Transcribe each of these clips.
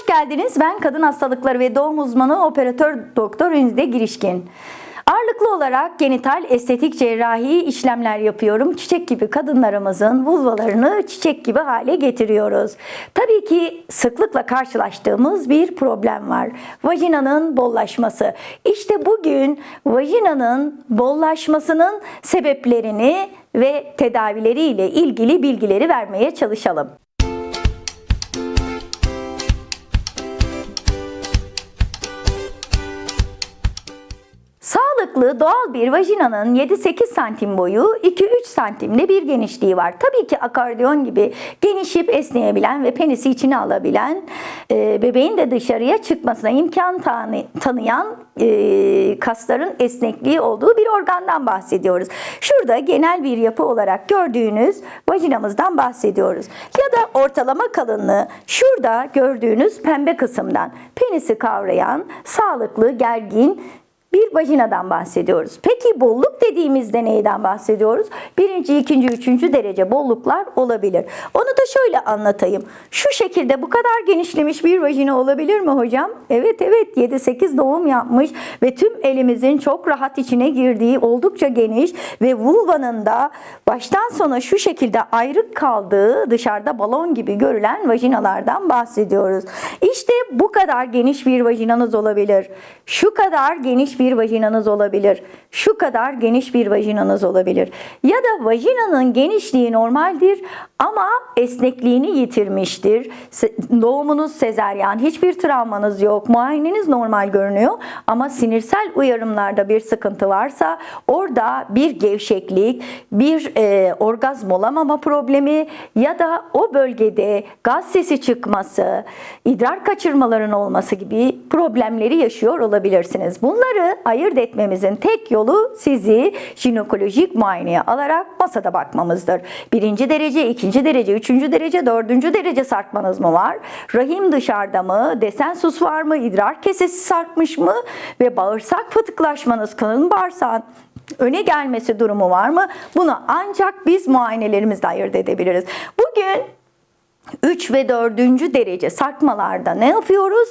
hoş geldiniz. Ben kadın hastalıkları ve doğum uzmanı operatör doktor Ünzde Girişkin. Ağırlıklı olarak genital estetik cerrahi işlemler yapıyorum. Çiçek gibi kadınlarımızın vulvalarını çiçek gibi hale getiriyoruz. Tabii ki sıklıkla karşılaştığımız bir problem var. Vajinanın bollaşması. İşte bugün vajinanın bollaşmasının sebeplerini ve tedavileriyle ilgili bilgileri vermeye çalışalım. Sağlıklı doğal bir vajinanın 7-8 santim boyu 2-3 santimde bir genişliği var. Tabii ki akordeon gibi genişip esneyebilen ve penisi içine alabilen e, bebeğin de dışarıya çıkmasına imkan tanı- tanıyan e, kasların esnekliği olduğu bir organdan bahsediyoruz. Şurada genel bir yapı olarak gördüğünüz vajinamızdan bahsediyoruz. Ya da ortalama kalınlığı şurada gördüğünüz pembe kısımdan penisi kavrayan sağlıklı gergin bir vajinadan bahsediyoruz. Peki bolluk dediğimizde neyden bahsediyoruz? Birinci, ikinci, üçüncü derece bolluklar olabilir. Onu da şöyle anlatayım. Şu şekilde bu kadar genişlemiş bir vajina olabilir mi hocam? Evet evet 7-8 doğum yapmış ve tüm elimizin çok rahat içine girdiği oldukça geniş ve vulvanın da baştan sona şu şekilde ayrık kaldığı dışarıda balon gibi görülen vajinalardan bahsediyoruz. İşte bu kadar geniş bir vajinanız olabilir. Şu kadar geniş bir vajinanız olabilir. Şu kadar geniş bir vajinanız olabilir. Ya da vajinanın genişliği normaldir ama esnekliğini yitirmiştir. Doğumunuz sezeryan, hiçbir travmanız yok, muayeneniz normal görünüyor ama sinirsel uyarımlarda bir sıkıntı varsa orada bir gevşeklik, bir e, orgazm olamama problemi ya da o bölgede gaz sesi çıkması, idrar kaçırmaların olması gibi problemleri yaşıyor olabilirsiniz. Bunları ayırt etmemizin tek yolu sizi jinekolojik muayeneye alarak masada bakmamızdır. Birinci derece, ikinci derece, üçüncü derece, dördüncü derece sarkmanız mı var? Rahim dışarıda mı? Desen sus var mı? İdrar kesesi sarkmış mı? Ve bağırsak fıtıklaşmanız, kalın bağırsağın öne gelmesi durumu var mı? Bunu ancak biz muayenelerimizle ayırt edebiliriz. Bugün 3 ve 4. derece sarkmalarda ne yapıyoruz?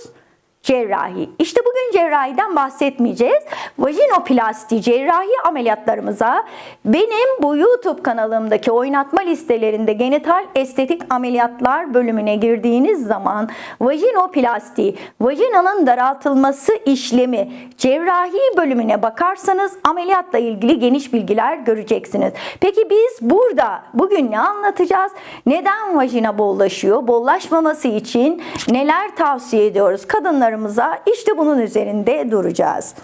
Cerrahi. İşte bugün cerrahiden bahsetmeyeceğiz. Vajinoplasti cerrahi ameliyatlarımıza benim bu YouTube kanalımdaki oynatma listelerinde genital estetik ameliyatlar bölümüne girdiğiniz zaman vajinoplasti, vajinanın daraltılması işlemi cerrahi bölümüne bakarsanız ameliyatla ilgili geniş bilgiler göreceksiniz. Peki biz burada bugün ne anlatacağız? Neden vajina bollaşıyor? Bollaşmaması için neler tavsiye ediyoruz kadınlarımıza? İşte bunun üzerinde duracağız.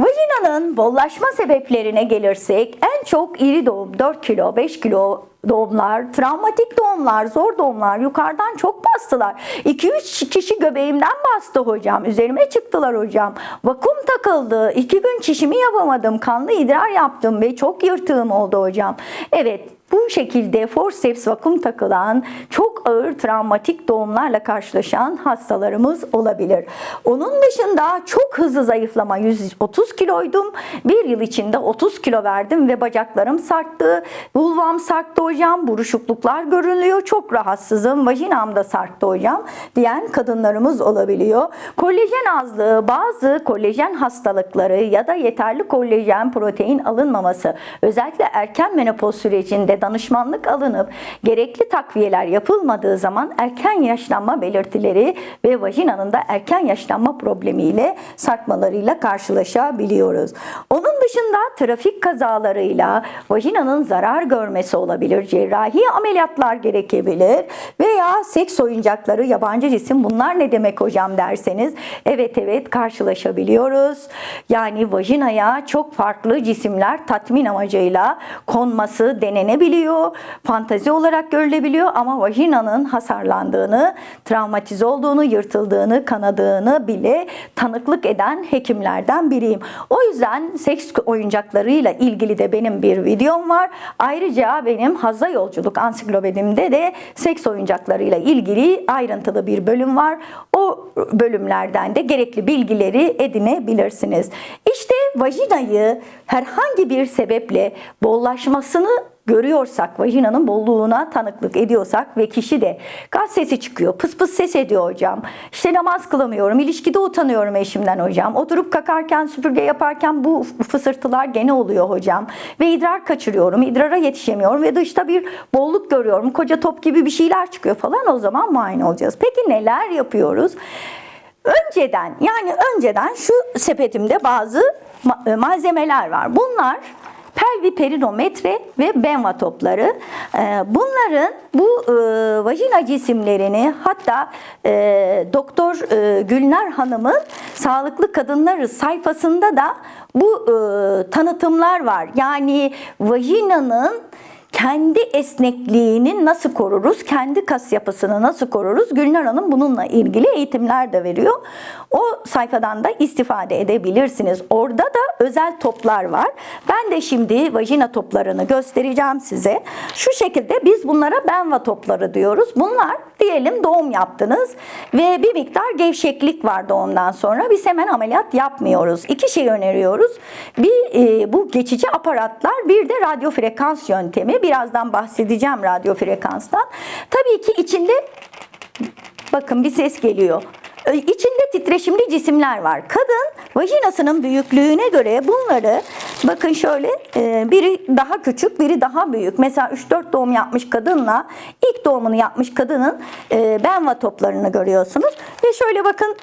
Vajinanın bollaşma sebeplerine gelirsek en çok iri doğum 4 kilo 5 kilo doğumlar, travmatik doğumlar, zor doğumlar yukarıdan çok bastılar. 2-3 kişi göbeğimden bastı hocam. Üzerime çıktılar hocam. Vakum takıldı. 2 gün çişimi yapamadım. Kanlı idrar yaptım ve çok yırtığım oldu hocam. Evet bu şekilde forceps vakum takılan çok ağır travmatik doğumlarla karşılaşan hastalarımız olabilir. Onun dışında çok hızlı zayıflama 130 kiloydum. Bir yıl içinde 30 kilo verdim ve bacaklarım sarktı. Vulvam sarktı hocam. Buruşukluklar görünüyor. Çok rahatsızım. Vajinam da sarktı hocam diyen kadınlarımız olabiliyor. Kolajen azlığı bazı kolajen hastalıkları ya da yeterli kolajen protein alınmaması özellikle erken menopoz sürecinde danışmanlık alınıp gerekli takviyeler yapılmadığı zaman erken yaşlanma belirtileri ve vajinanın da erken yaşlanma problemiyle sarkmalarıyla karşılaşabiliyoruz. Onun dışında trafik kazalarıyla vajinanın zarar görmesi olabilir. Cerrahi ameliyatlar gerekebilir veya seks oyuncakları, yabancı cisim bunlar ne demek hocam derseniz evet evet karşılaşabiliyoruz. Yani vajinaya çok farklı cisimler tatmin amacıyla konması denenebiliyor. Fantazi olarak görülebiliyor ama vajinanın hasarlandığını, travmatize olduğunu, yırtıldığını, kanadığını bile tanıklık eden hekimlerden biriyim. O yüzden seks oyuncaklarıyla ilgili de benim bir videom var. Ayrıca benim Hazza Yolculuk ansiklopedimde de seks oyuncaklarıyla ilgili ayrıntılı bir bölüm var. O bölümlerden de gerekli bilgileri edinebilirsiniz. İşte vajinayı herhangi bir sebeple bollaşmasını görüyorsak, vajinanın bolluğuna tanıklık ediyorsak ve kişi de gaz sesi çıkıyor, pıs pıs ses ediyor hocam. İşte namaz kılamıyorum, ilişkide utanıyorum eşimden hocam. Oturup kakarken, süpürge yaparken bu fısırtılar gene oluyor hocam. Ve idrar kaçırıyorum, idrara yetişemiyorum ve dışta bir bolluk görüyorum. Koca top gibi bir şeyler çıkıyor falan o zaman muayene olacağız. Peki neler yapıyoruz? Önceden yani önceden şu sepetimde bazı e, malzemeler var. Bunlar pelvi perinometre ve benva topları. Ee, Bunların bu e, vajina cisimlerini hatta e, Doktor e, Gülnar Hanım'ın Sağlıklı Kadınları sayfasında da bu tanıtımlar var. Yani vajinanın kendi esnekliğini nasıl koruruz, kendi kas yapısını nasıl koruruz? Gülnar Hanım bununla ilgili eğitimler de veriyor. O sayfadan da istifade edebilirsiniz. Orada da özel toplar var. Ben de şimdi vajina toplarını göstereceğim size. Şu şekilde biz bunlara benva topları diyoruz. Bunlar diyelim doğum yaptınız ve bir miktar gevşeklik var doğumdan sonra. Biz hemen ameliyat yapmıyoruz. İki şey öneriyoruz. Bir e, bu geçici aparatlar, bir de radyo frekans yöntemi. Birazdan bahsedeceğim radyo frekanstan. Tabii ki içinde bakın bir ses geliyor. İçinde titreşimli cisimler var. Kadın vajinasının büyüklüğüne göre bunları bakın şöyle e, biri daha küçük biri daha büyük. Mesela 3-4 doğum yapmış kadınla ilk doğumunu yapmış kadının e, benva toplarını görüyorsunuz. Ve şöyle bakın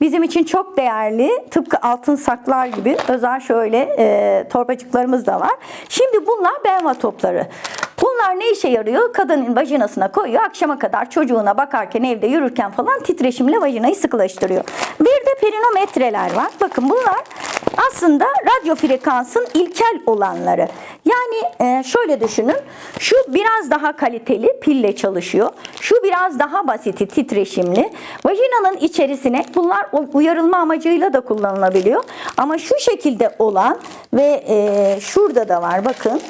Bizim için çok değerli, tıpkı altın saklar gibi özel şöyle e, torbacıklarımız da var. Şimdi bunlar benva topları. Bunlar ne işe yarıyor? Kadının vajinasına koyuyor. Akşama kadar çocuğuna bakarken, evde yürürken falan titreşimle vajinayı sıkılaştırıyor. Bir de perinometreler var. Bakın bunlar aslında radyo frekansın ilkel olanları. Yani e, şöyle düşünün. Şu biraz daha kaliteli pille çalışıyor. Şu biraz daha basiti titreşimli. Vajinanın içerisine bunlar uyarılma amacıyla da kullanılabiliyor. Ama şu şekilde olan ve e, şurada da var bakın.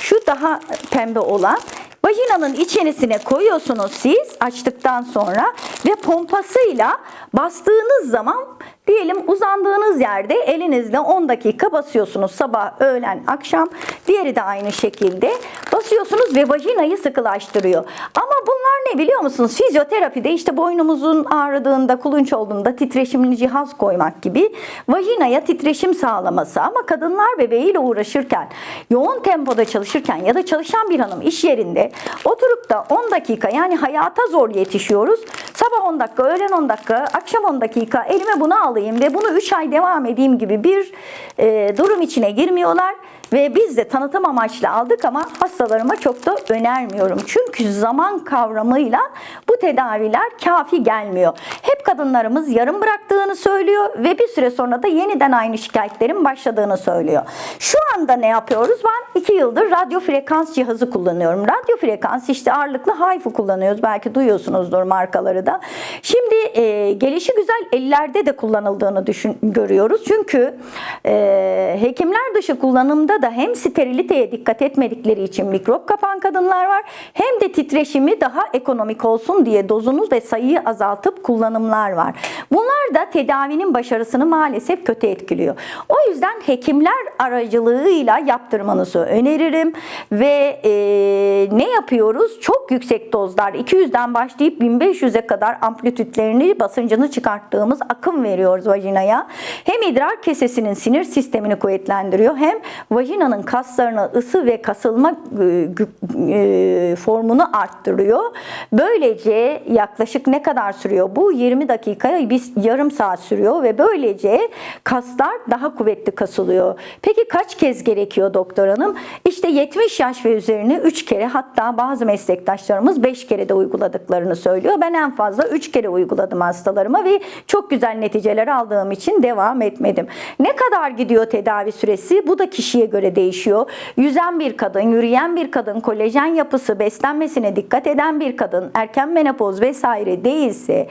Şu daha pembe olan vajinanın içerisine koyuyorsunuz siz açtıktan sonra ve pompasıyla bastığınız zaman diyelim uzandığınız yerde elinizle 10 dakika basıyorsunuz sabah, öğlen, akşam. Diğeri de aynı şekilde basıyorsunuz ve vajinayı sıkılaştırıyor. Ama bunlar ne biliyor musunuz? Fizyoterapide işte boynumuzun ağrıdığında, kulunç olduğunda titreşimli cihaz koymak gibi vajinaya titreşim sağlaması. Ama kadınlar bebeğiyle uğraşırken, yoğun tempoda çalışırken ya da çalışan bir hanım iş yerinde oturup da 10 dakika yani hayata zor yetişiyoruz. Sabah 10 dakika, öğlen 10 dakika, akşam 10 dakika elime bunu alayım ve bunu 3 ay devam edeyim gibi bir e, durum içine girmiyorlar. Ve biz de tanıtım amaçlı aldık ama hastalarıma çok da önermiyorum. Çünkü zaman kavramıyla bu tedaviler kafi gelmiyor. Hep kadınlarımız yarım bıraktığını söylüyor ve bir süre sonra da yeniden aynı şikayetlerin başladığını söylüyor. Şu anda ne yapıyoruz? Ben iki yıldır radyo frekans cihazı kullanıyorum. Radyo frekans işte ağırlıklı HIFU kullanıyoruz. Belki duyuyorsunuzdur markaları da. Şimdi e, gelişi güzel ellerde de kullanıldığını düşün, görüyoruz. Çünkü e, hekimler dışı kullanımda da hem steriliteye dikkat etmedikleri için mikrop kapan kadınlar var hem de titreşimi daha ekonomik olsun diye dozunu ve sayıyı azaltıp kullanımlar var. Bunlar da tedavinin başarısını maalesef kötü etkiliyor. O yüzden hekimler aracılığıyla yaptırmanızı öneririm ve e, ne yapıyoruz? Çok yüksek dozlar 200'den başlayıp 1500'e kadar amplitütlerini basıncını çıkarttığımız akım veriyoruz vajinaya. Hem idrar kesesinin sinir sistemini kuvvetlendiriyor hem vajinanın kaslarına ısı ve kasılma e, e, formunu arttırıyor. Böylece yaklaşık ne kadar sürüyor? Bu 20 dakikaya biz yarım saat sürüyor ve böylece kaslar daha kuvvetli kasılıyor. Peki kaç kez gerekiyor doktor hanım? İşte 70 yaş ve üzerine 3 kere hatta bazı meslektaşlarımız 5 kere de uyguladıklarını söylüyor. Ben en fazla 3 kere uyguladım hastalarıma ve çok güzel neticeler aldığım için devam etmedim. Ne kadar gidiyor tedavi süresi? Bu da kişiye göre değişiyor. Yüzen bir kadın, yürüyen bir kadın, kolajen yapısı, beslenmesine dikkat eden bir kadın, erken menopoz vesaire değilse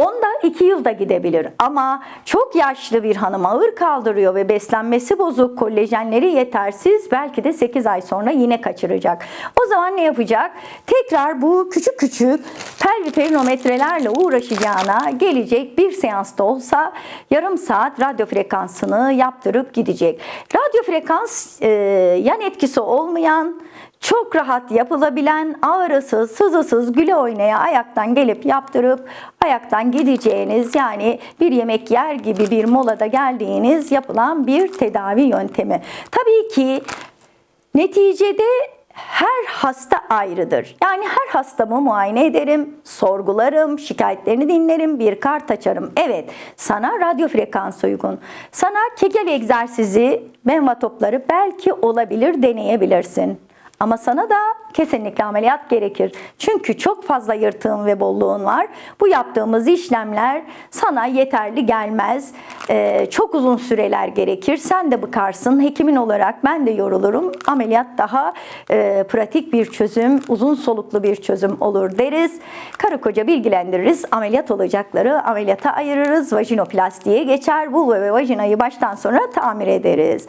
Onda 2 yılda gidebilir ama çok yaşlı bir hanım ağır kaldırıyor ve beslenmesi bozuk, kollajenleri yetersiz belki de 8 ay sonra yine kaçıracak. O zaman ne yapacak? Tekrar bu küçük küçük pelviperinometrelerle uğraşacağına gelecek bir seansta olsa yarım saat radyo frekansını yaptırıp gidecek. Radyo frekans e, yan etkisi olmayan çok rahat yapılabilen, ağrısız, sızısız, güle oynaya ayaktan gelip yaptırıp ayaktan gideceğiniz yani bir yemek yer gibi bir molada geldiğiniz yapılan bir tedavi yöntemi. Tabii ki neticede her hasta ayrıdır. Yani her hastamı muayene ederim, sorgularım, şikayetlerini dinlerim, bir kart açarım. Evet, sana radyo frekans uygun. Sana kegel egzersizi, menva topları belki olabilir, deneyebilirsin. Ama sana da kesinlikle ameliyat gerekir. Çünkü çok fazla yırtığın ve bolluğun var. Bu yaptığımız işlemler sana yeterli gelmez. Ee, çok uzun süreler gerekir. Sen de bıkarsın. Hekimin olarak ben de yorulurum. Ameliyat daha e, pratik bir çözüm, uzun soluklu bir çözüm olur deriz. Karı koca bilgilendiririz. Ameliyat olacakları ameliyata ayırırız. Vajinoplastiye geçer. Vulva ve vajinayı baştan sona tamir ederiz.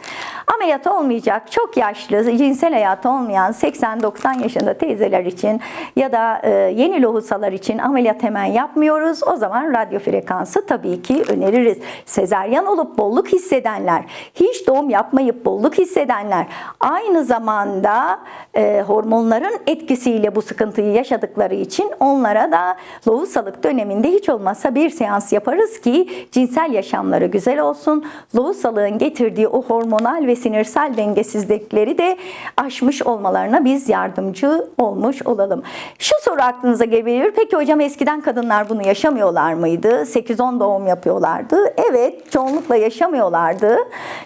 Ameliyat olmayacak, çok yaşlı, cinsel hayatı olmayan 80-90 yaşında teyzeler için ya da e, yeni lohusalar için ameliyat hemen yapmıyoruz. O zaman radyo frekansı tabii ki öneririz. Sezeryan olup bolluk hissedenler, hiç doğum yapmayıp bolluk hissedenler, aynı zamanda e, hormonların etkisiyle bu sıkıntıyı yaşadıkları için onlara da lohusalık döneminde hiç olmazsa bir seans yaparız ki cinsel yaşamları güzel olsun. Lohusalığın getirdiği o hormonal ve sinirsel dengesizlikleri de aşmış olmalarına biz yardımcı olmuş olalım. Şu soru aklınıza gelebilir. Peki hocam eskiden kadınlar bunu yaşamıyorlar mıydı? 8-10 doğum yapıyorlardı. Evet çoğunlukla yaşamıyorlardı.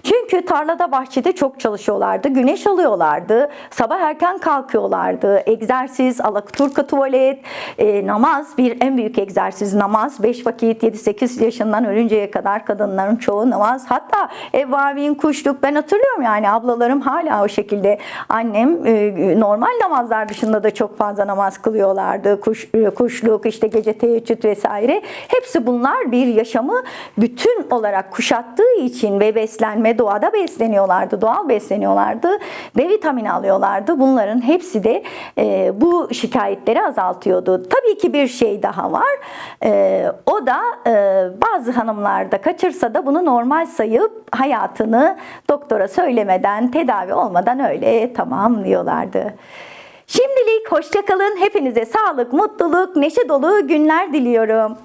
Çünkü tarlada bahçede çok çalışıyorlardı. Güneş alıyorlardı. Sabah erken kalkıyorlardı. Egzersiz, alaturka tuvalet, e, namaz bir en büyük egzersiz namaz. 5 vakit 7-8 yaşından ölünceye kadar kadınların çoğu namaz. Hatta evvabin, kuşluk ben hatırlıyorum yani ablalarım hala o şekilde. Annem e, normal namazlar dışında da çok fazla namaz kılıyorlardı. Kuş, e, kuşluk, işte gece teheccüd vesaire. Hepsi bunlar bir yaşamı bütün olarak kuşattığı için ve beslenme doğada besleniyorlardı. Doğal besleniyorlardı. D vitamini alıyorlardı. Bunların hepsi de e, bu şikayetleri azaltıyordu. Tabii ki bir şey daha var. E, o da e, bazı hanımlarda kaçırsa da bunu normal sayıp hayatını doktora söylemeden, tedavi olmadan öyle tamamlıyorlardı. Şimdilik hoşçakalın. Hepinize sağlık, mutluluk, neşe dolu günler diliyorum.